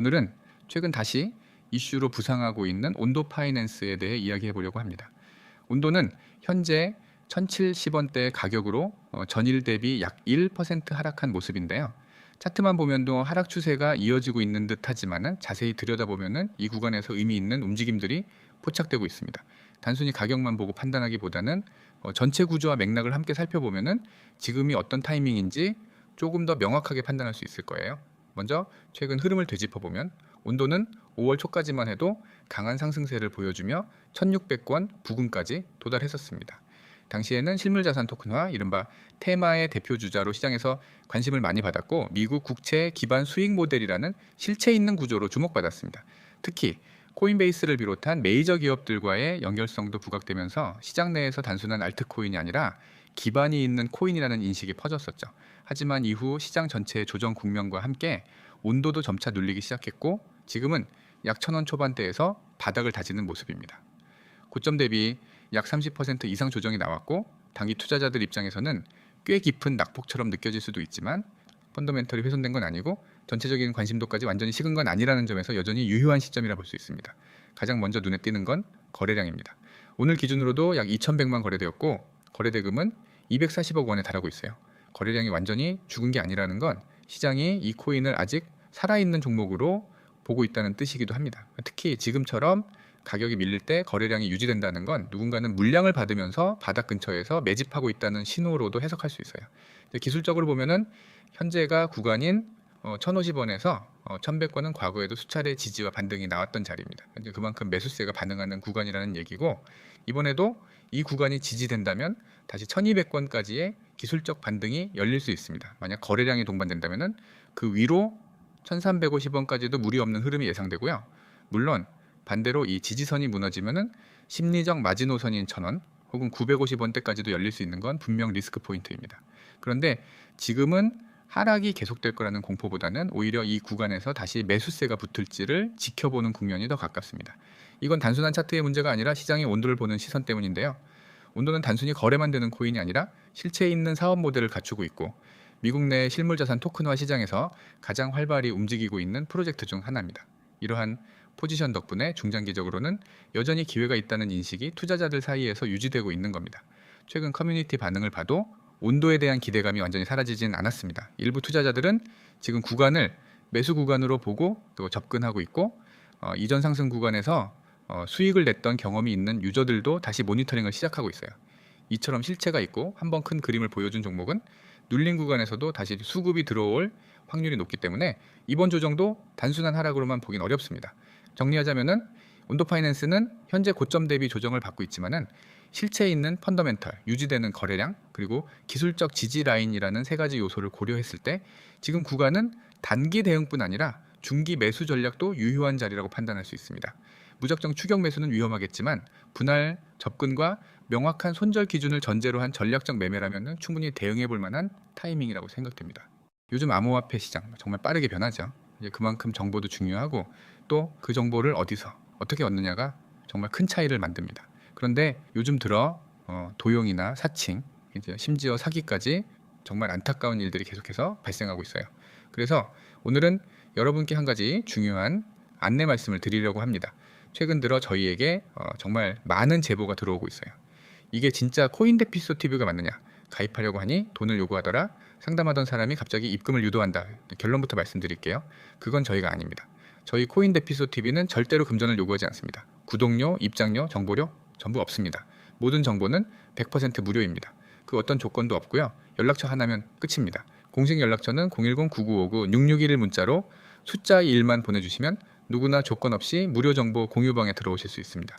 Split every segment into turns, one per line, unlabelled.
오늘은 최근 다시 이슈로 부상하고 있는 온도 파이낸스에 대해 이야기해 보려고 합니다. 온도는 현재 1,070원대 가격으로 어, 전일 대비 약 1% 하락한 모습인데요. 차트만 보면도 하락 추세가 이어지고 있는 듯하지만은 자세히 들여다보면은 이 구간에서 의미 있는 움직임들이 포착되고 있습니다. 단순히 가격만 보고 판단하기보다는 어, 전체 구조와 맥락을 함께 살펴보면은 지금이 어떤 타이밍인지 조금 더 명확하게 판단할 수 있을 거예요. 먼저 최근 흐름을 되짚어 보면 온도는 5월 초까지만 해도 강한 상승세를 보여주며 1600권 부근까지 도달했었습니다. 당시에는 실물자산 토큰화, 이른바 테마의 대표 주자로 시장에서 관심을 많이 받았고 미국 국채 기반 수익 모델이라는 실체 있는 구조로 주목받았습니다. 특히 코인베이스를 비롯한 메이저 기업들과의 연결성도 부각되면서 시장 내에서 단순한 알트코인이 아니라 기반이 있는 코인이라는 인식이 퍼졌었죠. 하지만 이후 시장 전체의 조정 국면과 함께 온도도 점차 눌리기 시작했고 지금은 약 천 원 초반대에서 바닥을 다지는 모습입니다. 고점 대비 약 30% 이상 조정이 나왔고 단기 투자자들 입장에서는 꽤 깊은 낙폭처럼 느껴질 수도 있지만 펀더멘털이 훼손된 건 아니고 전체적인 관심도까지 완전히 식은 건 아니라는 점에서 여전히 유효한 시점이라 볼 수 있습니다. 가장 먼저 눈에 띄는 건 거래량입니다. 오늘 기준으로도 약 2,100만 거래되었고 거래 대금은 240억 원에 달하고 있어요. 거래량이 완전히 죽은 게 아니라는 건 시장이 이 코인을 아직 살아있는 종목으로 보고 있다는 뜻이기도 합니다. 특히 지금처럼 가격이 밀릴 때 거래량이 유지된다는 건 누군가는 물량을 받으면서 바닥 근처에서 매집하고 있다는 신호로도 해석할 수 있어요. 기술적으로 보면은 현재가 구간인 어, 1,050원에서 어, 1,100원은 과거에도 수차례 지지와 반등이 나왔던 자리입니다. 이제 그만큼 매수세가 반응하는 구간이라는 얘기고 이번에도 이 구간이 지지된다면 다시 1,200원까지의 기술적 반등이 열릴 수 있습니다. 만약 거래량이 동반된다면은 그 위로 1,350원까지도 무리 없는 흐름이 예상되고요. 물론 반대로 이 지지선이 무너지면은 심리적 마지노선인 1,000원 혹은 950원대까지도 열릴 수 있는 건 분명 리스크 포인트입니다. 그런데 지금은 하락이 계속될 거라는 공포보다는 오히려 이 구간에서 다시 매수세가 붙을지를 지켜보는 국면이 더 가깝습니다. 이건 단순한 차트의 문제가 아니라 시장의 온도를 보는 시선 때문인데요. 온도는 단순히 거래만 되는 코인이 아니라 실체 있는 사업 모델을 갖추고 있고 미국 내 실물 자산 토큰화 시장에서 가장 활발히 움직이고 있는 프로젝트 중 하나입니다. 이러한 포지션 덕분에 중장기적으로는 여전히 기회가 있다는 인식이 투자자들 사이에서 유지되고 있는 겁니다. 최근 커뮤니티 반응을 봐도 온도에 대한 기대감이 완전히 사라지진 않았습니다. 일부 투자자들은 지금 구간을 매수 구간으로 보고 또 접근하고 있고 어, 이전 상승 구간에서 어, 수익을 냈던 경험이 있는 유저들도 다시 모니터링을 시작하고 있어요. 이처럼 실체가 있고 한 번 큰 그림을 보여준 종목은 눌린 구간에서도 다시 수급이 들어올 확률이 높기 때문에 이번 조정도 단순한 하락으로만 보긴 어렵습니다. 정리하자면은 온도 파이낸스는 현재 고점 대비 조정을 받고 있지만은 실체 있는 펀더멘털, 유지되는 거래량, 그리고 기술적 지지 라인이라는 세 가지 요소를 고려했을 때 지금 구간은 단기 대응뿐 아니라 중기 매수 전략도 유효한 자리라고 판단할 수 있습니다. 무작정 추격 매수는 위험하겠지만 분할 접근과 명확한 손절 기준을 전제로 한 전략적 매매라면 충분히 대응해 볼 만한 타이밍이라고 생각됩니다. 요즘 암호화폐 시장 정말 빠르게 변하죠. 이제 그만큼 정보도 중요하고 또 그 정보를 어디서 어떻게 얻느냐가 정말 큰 차이를 만듭니다. 그런데 요즘 들어 어, 도용이나 사칭, 이제 심지어 사기까지 정말 안타까운 일들이 계속해서 발생하고 있어요. 그래서 오늘은 여러분께 한 가지 중요한 안내 말씀을 드리려고 합니다. 최근 들어 저희에게 어, 정말 많은 제보가 들어오고 있어요. 이게 진짜 코인데피소 TV가 맞느냐? 가입하려고 하니 돈을 요구하더라. 상담하던 사람이 갑자기 입금을 유도한다. 결론부터 말씀드릴게요. 그건 저희가 아닙니다. 저희 코인데피소 TV는 절대로 금전을 요구하지 않습니다. 구독료, 입장료, 정보료 전부 없습니다. 모든 정보는 100% 무료입니다. 그 어떤 조건도 없고요. 연락처 하나면 끝입니다. 공식 연락처는 010-9959-6611 문자로 숫자 1만 보내주시면 누구나 조건 없이 무료 정보 공유방에 들어오실 수 있습니다.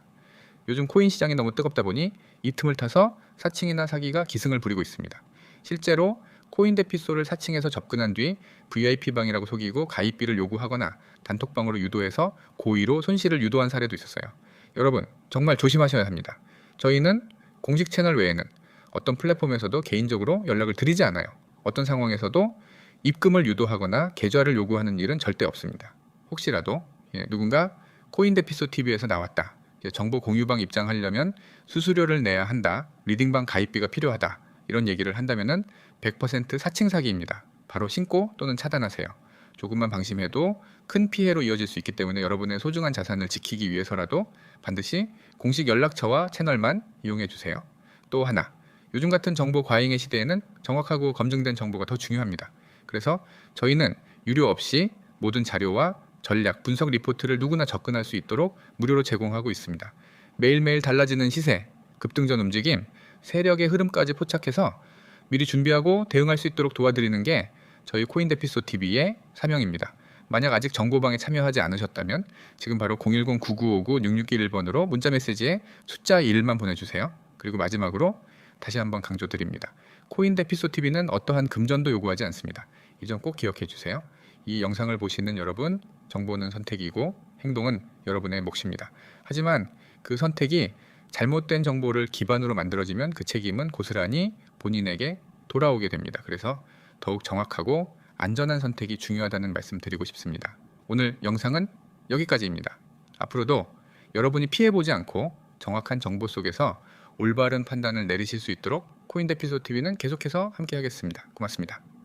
요즘 코인 시장이 너무 뜨겁다 보니 이 틈을 타서 사칭이나 사기가 기승을 부리고 있습니다. 실제로 코인데피소를 사칭해서 접근한 뒤 VIP방이라고 속이고 가입비를 요구하거나 단톡방으로 유도해서 고의로 손실을 유도한 사례도 있었어요. 여러분, 정말 조심하셔야 합니다. 저희는 공식 채널 외에는 어떤 플랫폼에서도 개인적으로 연락을 드리지 않아요. 어떤 상황에서도 입금을 유도하거나 계좌를 요구하는 일은 절대 없습니다. 혹시라도 예, 누군가 코인데피소 TV에서 나왔다. 정보 공유방 입장하려면 수수료를 내야 한다. 리딩방 가입비가 필요하다. 이런 얘기를 한다면은 100% 사칭 사기입니다. 바로 신고 또는 차단하세요. 조금만 방심해도 큰 피해로 이어질 수 있기 때문에 여러분의 소중한 자산을 지키기 위해서라도 반드시 공식 연락처와 채널만 이용해 주세요. 또 하나, 요즘 같은 정보 과잉의 시대에는 정확하고 검증된 정보가 더 중요합니다. 그래서 저희는 유료 없이 모든 자료와 전략, 분석 리포트를 누구나 접근할 수 있도록 무료로 제공하고 있습니다. 매일매일 달라지는 시세, 급등전 움직임, 세력의 흐름까지 포착해서 미리 준비하고 대응할 수 있도록 도와드리는 게 저희 코인데피소 TV의 사명입니다. 만약 아직 정보방에 참여하지 않으셨다면 지금 바로 010-9959-6611번으로 문자 메시지에 숫자 1만 보내주세요. 그리고 마지막으로 다시 한번 강조드립니다. 코인데피소 TV는 어떠한 금전도 요구하지 않습니다. 이 점 꼭 기억해 주세요. 이 영상을 보시는 여러분, 정보는 선택이고 행동은 여러분의 몫입니다. 하지만 그 선택이 잘못된 정보를 기반으로 만들어지면 그 책임은 고스란히 본인에게 돌아오게 됩니다. 그래서 더욱 정확하고 안전한 선택이 중요하다는 말씀 드리고 싶습니다. 오늘 영상은 여기까지입니다. 앞으로도 여러분이 피해보지 않고 정확한 정보 속에서 올바른 판단을 내리실 수 있도록 코인데피소 TV는 계속해서 함께 하겠습니다. 고맙습니다.